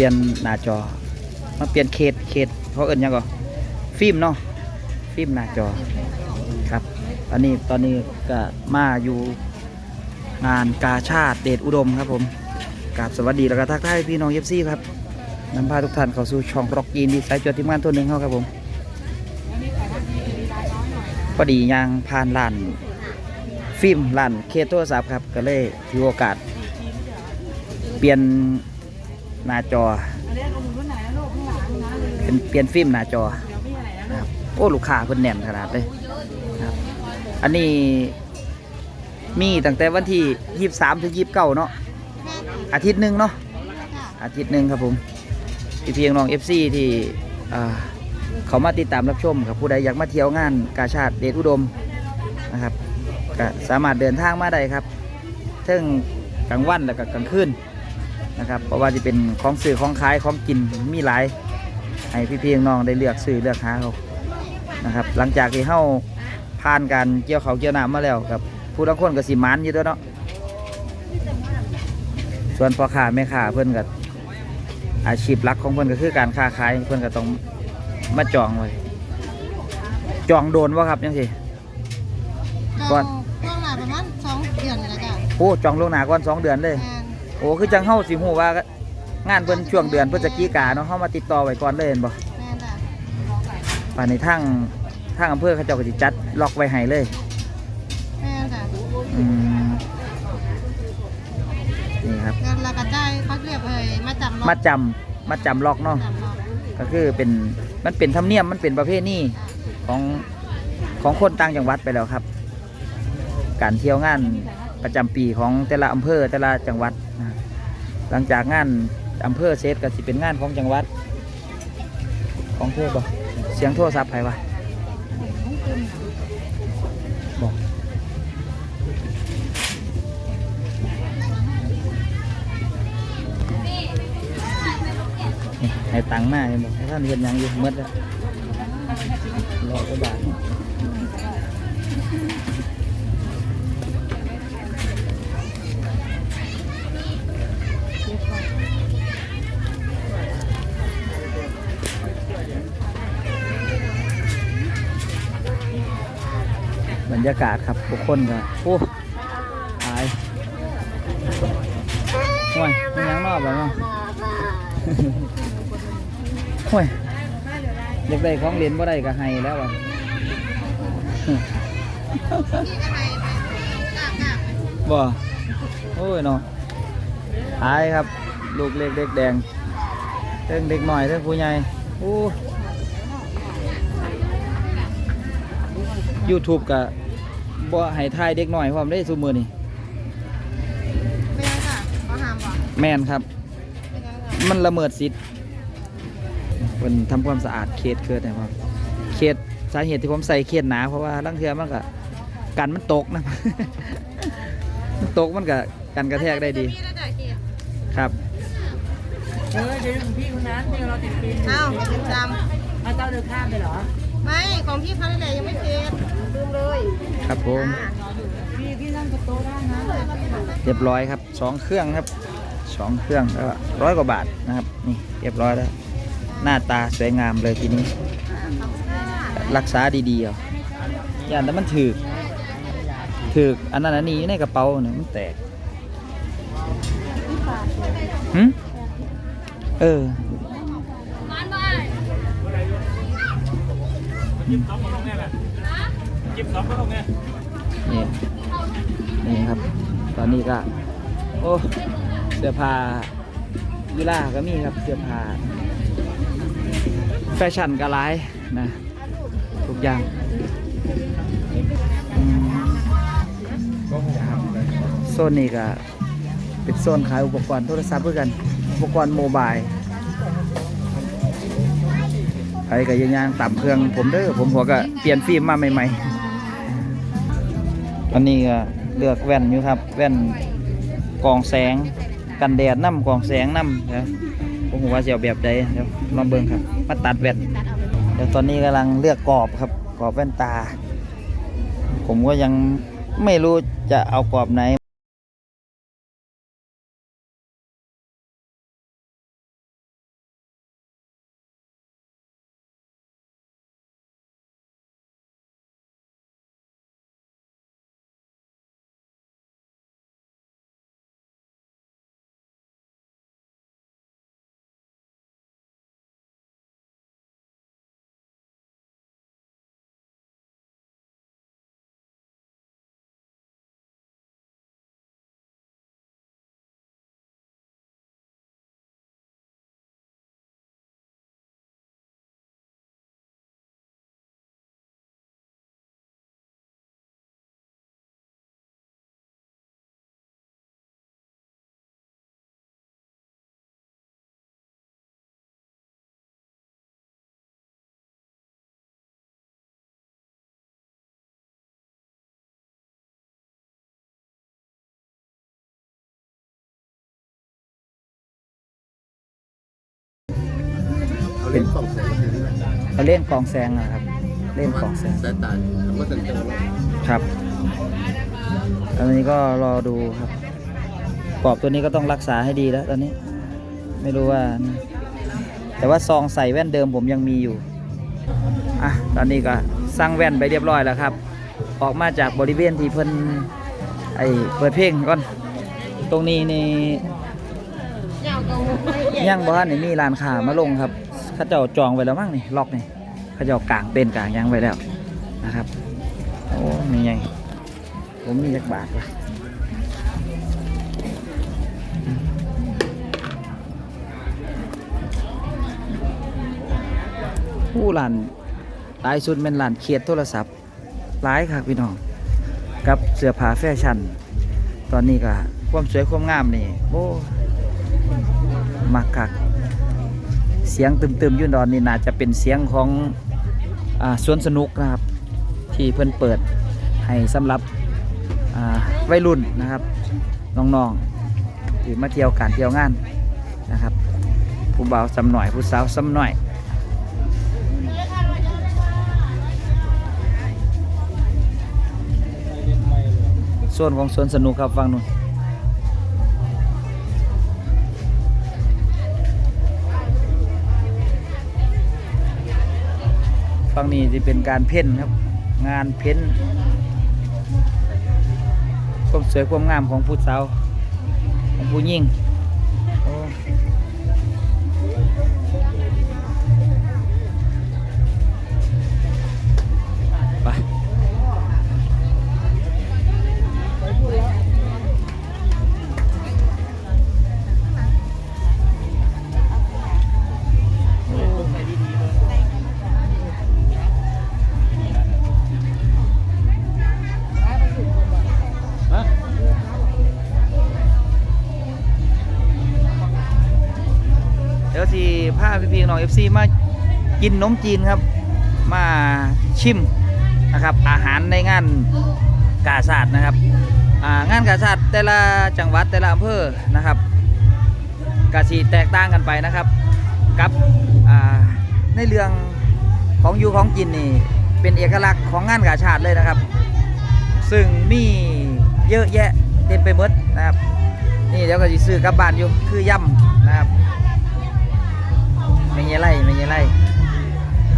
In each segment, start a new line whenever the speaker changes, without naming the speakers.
ปลี่ยนหน้าจอ มาเปลี่ยนเคสเคสเขาเอิ้นหยังก่อฟิล์มเนาะฟิล์มหน้าจอครับอันนี้ตอนนี้ก็มาอยู่งานกาชาติเดชอุดมครับผมกราบสวัสดีแล้วก็ทักทายพี่น้องเอฟซี่ครับนำพาทุกท่านเข้าสู่ช่องร็อกยินดีสายจวดทีมงานตัวหนึ่งเขาครับผมพอดียางผ่านร้านฟิล์มร้านเคสโทรศัพท์ครับก็เลยถือโอกาส เปลี่ยน หน้าจอ เป็นเปลี่ยนฟิล์มหน้าจอนะครับโอ้ลูกค้าเพิ่นแน่นขนาดเลยนะครับ อันนี้มีตั้งแต่วันที่23ถึง29เนาะอาทิตย์หนึ่งเนาะอาทิตย์หนึ่งครับผมพี่เพียงน้อง FC ที่อ่าเขามาติดตามรับชมครับผู้ใดอยากมาเที่ยวงานกาชาติเดชอุดมนะครับก็สามารถเดินทางมาได้ครับเทั้งกลางวันแล้วก็กลางคืน นะครับเพราะว่าจะเป็นของสื่อของขายของกินมีหลายให้พี่พี่น้องๆได้เลือกซื้อเลือกหาเขานะครับ หลังจากที่เข้าผ่านการเกี่ยวเขาวเกี่ยวน้ำมาแล้วครับผู้ทั้งคนก็สิหมันอยู่ด้วยเนาะส่วนพ่อค้าแม่ค้าเพื่อนกับอาชีพหลักของเพื่อนก็คือการค้าขายเพื่อนก็ต้องมาจองไว้จองโดนวะครับยังสิก่
ก่
อ
อนนช่วงหน้าประมาณสองเดือนนี่แหละจ้ะ
โอ้จองล่วงหน้าก่อนสองเดือนเลย
แม่น
โอ้คือจังเข้าสิหูว่างานเพิ่นช่วงเดือนพฤศจิกาเนาะเข้ามาติดต่อไว้ก่อนเลยเห็นบ่
แม่นจ้ะ
ป่านในทางทางอำเภอเขาเจ้าก็สิจัดล็อกไว้ให้เลย
แม่นจ้ะ
อืมนี่ครับ
งานละกระจายเขาเรียกเลยมาจำ
มัดจำมัดจำล็อกเนาะ
จำเนาะ
ก็คือเป็นมันเป็นธรรมเนียมมันเป็นประเพณีของของคนต่างจังหวัดไปแล้วครับ การเที่ยวงานประจำปีของแต่ละอำเภอแต่ละจังหวัดนะ หลังจากงานอำเภอเซตก็สิเป็นงานของจังหวัด ของเพื่อบ่เสียงโทรศัพท์ใครวะบอกให้ตังค์มาเห็นบอกให้ท่านเห็นยังอยู่หมืดแล้วรอกว่าบาท รรยากาศครับทุกคนก็โอ้ตายห่วยมันยังนอกแบบเนาะห่วยอยากได้ของเล่นบ่ได้ก็ให้แล้วอะบ่โอ้ยเนาะหายครับ ลูกเล็กเด็กแดงเรื่องเด็กหน่อยเรื่องผู้ใหญ่โอ้ยูทูบกับ บ่ให้ทายเด็กหน่อยพร้อมได้ซุมือนี่
ไม่ได้จ้ะเขาห้ามบอก
แม่นครับ
ไม่ได้จ้ะ
มันละเมิดสิทธิ์เพิ่นทำความสะอาดเขตเกิดนะครับเขตสาเหตุที่ผมใส่เขตหนาเพราะว่าลังเทือมันก็กันมันตกนะ มันตกมันก็กันกระแทกได้ดี
พี่ได้จ้ะเกียรติ
ครับ
เออเดี๋ยวของพี่คนนั้นที่เราติดฟิล์ม
เอ้าอย่าลืมจ
เอาเจ้าเดินข้ามไปเหรอำ
ไม่ของพี่เขาได้เลยยังไม่เสร็จ ลืมเลย
ครับผม
พี่พี่นั่งกับโต๊ะได้นะ
เรียบร้อยครับสองเครื่องครับสองเครื่องแล้วร้อยกว่าบาทนะครับนี่เรียบร้อยแล้วหน้าตาสวยงามเลยทีนี้ รักษาดีๆเอาอย่าแต่มันถือกถือกอันนั้นอันนี้อยู่ในกระเป๋าเนี่ยมันแตกหึเออนี่ นี่นี่ครับ ตอนนี้ก็ โอ้เสื้อผ้ายีล่าก็มีครับเสื้อผ้าแฟชั่นก็หลายนะ ทุกอย่างโซนนี้ก็เป็นโซนขายอุปกรณ์โทรศัพท์เพื่อกัน อุปกรณ์โมบายไปกับยางๆต่ำเครื่องผมเด้อผมหัวก็เปลี่ยนฟิล์มมาใหม่ๆ อันนี้ก็เลือกแว่นอยู่ครับ แว่นกองแสง กันแดดน้ำกองแสงน้ำเดี๋ยวผมว่าจะเอาแบบใดเดี๋ยวลองเบิ่งครับมาตัดแว่นเดี๋ยวตอนนี้กำลังเลือกกรอบครับกรอบแว่นตา ผมก็ยังไม่รู้จะเอากรอบไหน เขาเล่นกองแซงนะครับ เล่นกองแซง
สายตาทำมาตั้งแต่วัน
ครับตอนนี้ก็รอดูครับปอบตัวนี้ก็ต้องรักษาให้ดีแล้วตอนนี้ ไม่รู้ว่านี่แต่ว่าซองใส่แว่นเดิมผมยังมีอยู่อะตอนนี้ก็สร้างแว่นไปเรียบร้อยแล้วครับ ออกมาจากบริเวณที่เพิ่นไอเปิดเพลงก่อน ตรงนี้นี่
ยาวกว่าหมู
ยังบ่ทันได้มีร้านค้ามาลงครับ เขาเจ้าจองไว้แล้วมั้งนี่ล็อกนี่เขาเจ้ากางเต็นกางยังไว้แล้วนะครับโอ้มีไงผมมีจักบาทวะผู้ร้านหลายสุดเป็นร้านเครียดโทรศัพท์หลายครับพี่น้องกับเสื้อผ้าแฟชั่น ตอนนี้ก็ความสวยความงามนี่โอ้มักคัก สียงตึมๆยุ่นดอนนี่น่าจะเป็นเสียงของอสวนสนุกนะครับ ที่เพิ่นเปิดให้สำหรับวัยรุ่นนะครับน้องๆที่มาเที่ยวการเที่ยวงานนะครับ ผู้บ่าวสำหน่อยผู้สาวสำหน่อยส่วนของสวนสนุกครับฟังนู่น ฝั่งนี้จะเป็นการเพ้นครับ งานเพ้นความสวยความงามของผู้สาวของผู้หญิง น้องเอฟซีมากินนมจีนครับ มาชิมนะครับ อาหารในงานกาศาสตร์นะครับงานกาศาสตร์แต่ละจังหวัดแต่ละอำเภอนะครับกาสีแตกต่างกันไปนะครับ กับในเรื่องของอยู่ของกินนี่เป็นเอกลักษณ์ของงานกาชาติเลยนะครับ ซึ่งมีเยอะแยะเต็มไปหมดนะครับนี่เดี๋ยวก็จะซื้อกลับบ้านอยู่คือย่ำนะครับ ไม่เงี้ยไรไม่เงี้ยไร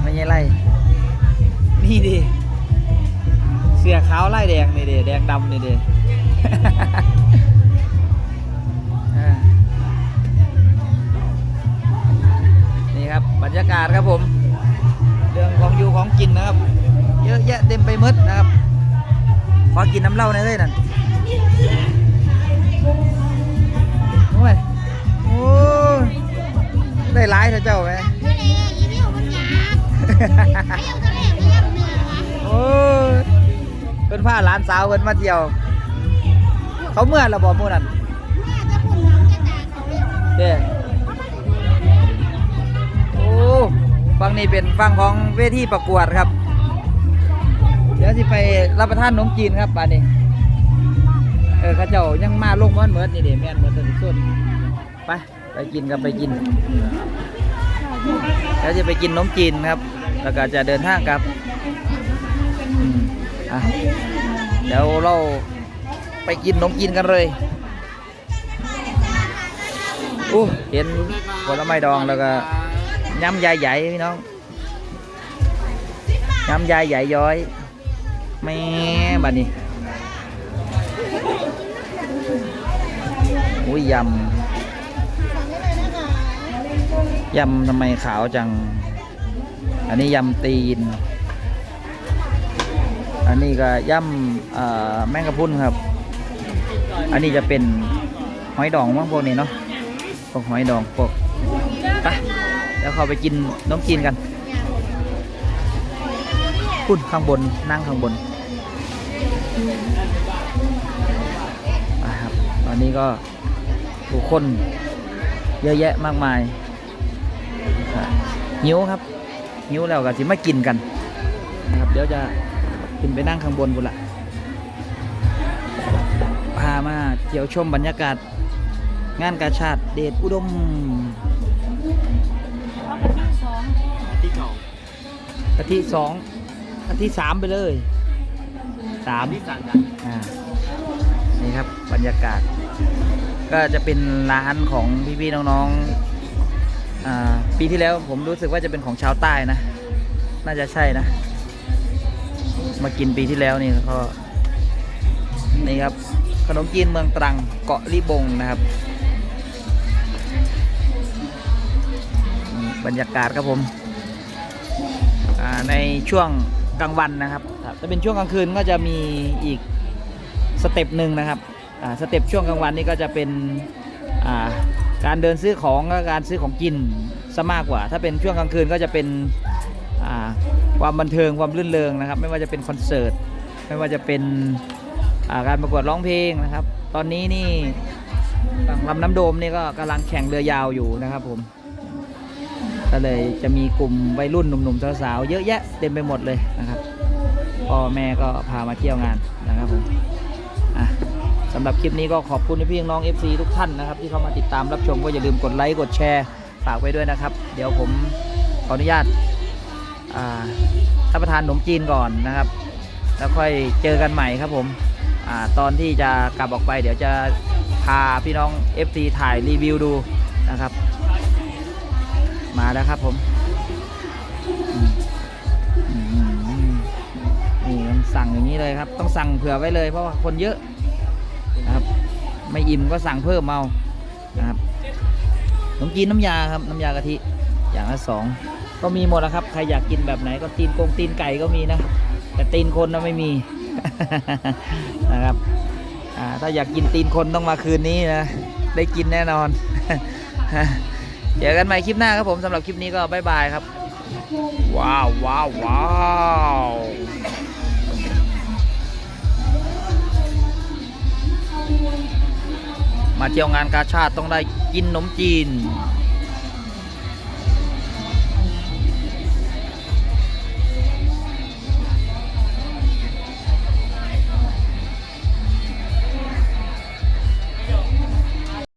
ไม่เงี้ยไรนี่ดิเสื้อขาวไล่แดงนี่ดิแดงดำนี่ดิอ่านี่ครับบรรยากาศครับผม เรื่องของอยู่ของกินนะครับ เยอะแยะเต็มไปหมดนะครับ ขอกินน้ำเหล้าหน่อยเลยนั่น ได้ร้ายเถอะเจ้าไหมโอ้ยเพิ่นพาหลานสาวเพิ่นมาเที่ยว เขาเมื่อระบอหมู่นั่นเด้โอ้ฝั่งนี้เป็นฝั่งของเวทีประกวดครับ เดี๋ยวสิไปรับประทานขนมจีนครับป่านนี้เออเข้าเจ้ายังมาลงมันเหมือนนี่เด้แม่นเหมือนตัวนี้ส้นไปไปกินครับไปกิน แล้วจะไปกินนมจีนครับ แล้วก็จะเดินทางกลับอะเดี๋ยวเราไปกินนมจีนกันเลยอู้เห็นผลไม้ดองแล้วก็ยำยายใหญ่พี่น้องยำยายใหญ่ย้อยแม่บัดนี้อุ้ยยำ ยำทำไมขาวจัง อันนี้ยำตีน อันนี้ก็ยำเอ่อแมงกะพุนครับ อันนี้จะเป็นหอยดองมั้งพวกนี้เนาะ พวกหอยดองพวกไปแล้วเขาไปกินน้องกินกันพุ่นข้างบนนั่งข้างบนครับ ตอนนี้ก็ผู้คนเยอะแยะมากมาย หิวครับหิวแล้วก็สิมากินกันนะครับเดี๋ยวจะขึ้นไปนั่งข้างบนบุนละพามาเที่ยวชมบรรยากาศ งานกาชาติเดชอุดม
ที่เก่า
กะทิสองกะทิสามไปเลยสาม
ที่สั่งกัน
อ่านี่ครับบรรยากาศ ก็จะเป็นร้านของพี่ๆน้องๆอ่า ปีที่แล้วผมรู้สึกว่าจะเป็นของชาวใต้นะ น่าจะใช่นะ มากินปีที่แล้วนี่ก็นี่ครับ ขนมจีนเมืองตรังเกาะลิบงนะครับ บรรยากาศครับผมในช่วงกลางวันนะครับถ้าเป็นช่วงกลางคืนก็จะมีอีกสเต็ปหนึ่งนะครับสเต็ปช่วงกลางวันนี่ก็จะเป็น การเดินซื้อของและการซื้อของกินซะมากกว่า ถ้าเป็นช่วงกลางคืนก็จะเป็นความบันเทิงความรื่นเริงนะครับ ไม่ว่าจะเป็นคอนเสิร์ตไม่ว่าจะเป็นาการประกวดร้องเพลงนะครับ ตอนนี้นี่ฝั่งลำน้ำโดมนี่ก็กำลังแข่งเรือยาวอยู่นะครับผมก็เลยจะมีกลุ่มวัยรุ่นหนุ่มๆสาวๆเยอะแยะเต็มไปหมดเลยนะครับพ่อแม่ก็พามาเที่ยวงานนะครับผมำหรับคลิปนี้ก็ขอบคุณพี่น้อง FC ทุกท่านนะครับ ที่เข้ามาติดตามรับชมก็อย่าลืมกดไลค์กดแชร์ฝากไว้ด้วยนะครับ เดี๋ยวผมขออนุญาตอ่ารับประทานขนมจีนก่อนนะครับ แล้วค่อยเจอกันใหม่ครับผมอตอนที่จะกลับออกไป เดี๋ยวจะพาพี่น้อง FC ถ่ายรีวิวดูนะครับ มาแล้วครับผมนี่ต้องสั่งอย่างนี้เลยครับ ต้องสั่งเผื่อไว้เลยเพราะว่าคนเยอะ ไม่อิ่มก็สั่งเพิ่มเอานะครับขนมจีนน้ำยาครับน้ำยากะทิอย่างละสองก็มีหมดแล้วครับ ใครอยากกินแบบไหนก็ตีนกงตีนไก่ก็มีนะ แต่ตีนคนนะไม่มีนะครับอ่าถ้าอยากกินตีนคนต้องมาคืนนี้นะ ได้กินแน่นอน เจอกันใหม่คลิปหน้าครับผมสำหรับคลิปนี้ก็บายบายครับ ว้าวว้าวว้าว มาเที่ยวงานกาชาติต้องได้กินขนมจีน